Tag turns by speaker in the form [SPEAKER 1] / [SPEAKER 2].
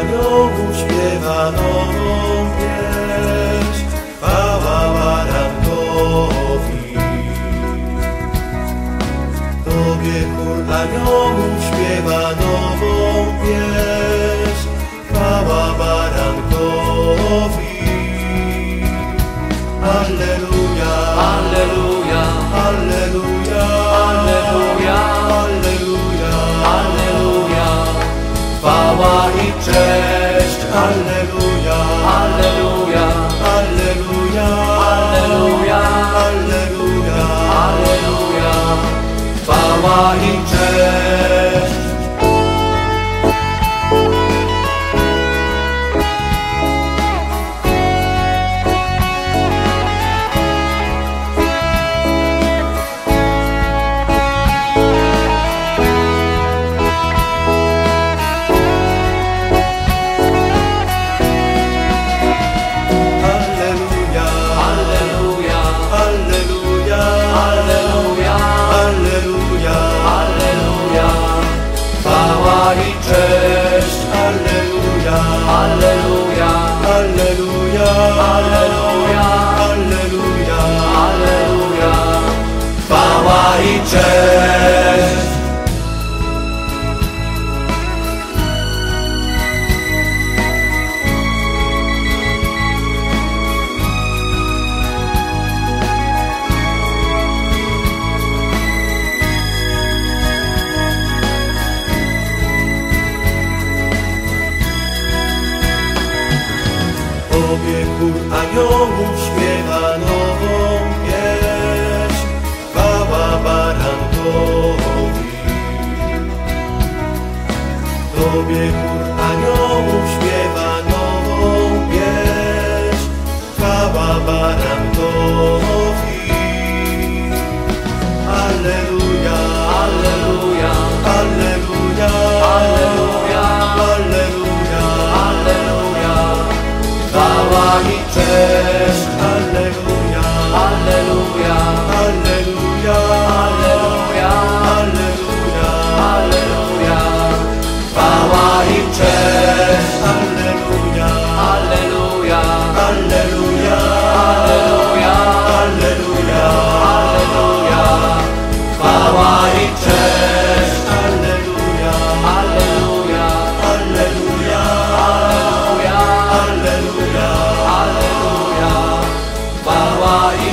[SPEAKER 1] Aniołów śpiewa nową pieśń, chwała barankowi. Tobie chór aniołów śpiewa nową pieśń, chwała barankowi. Alleluja,
[SPEAKER 2] Alleluja,
[SPEAKER 1] Alleluja,
[SPEAKER 2] Alleluja,
[SPEAKER 1] Alleluja,
[SPEAKER 2] Alleluja,
[SPEAKER 1] chwała i cześć, 할렐루야. Cześć. Tobie chór aniołów śpiewa Tobie chór aniołów are you?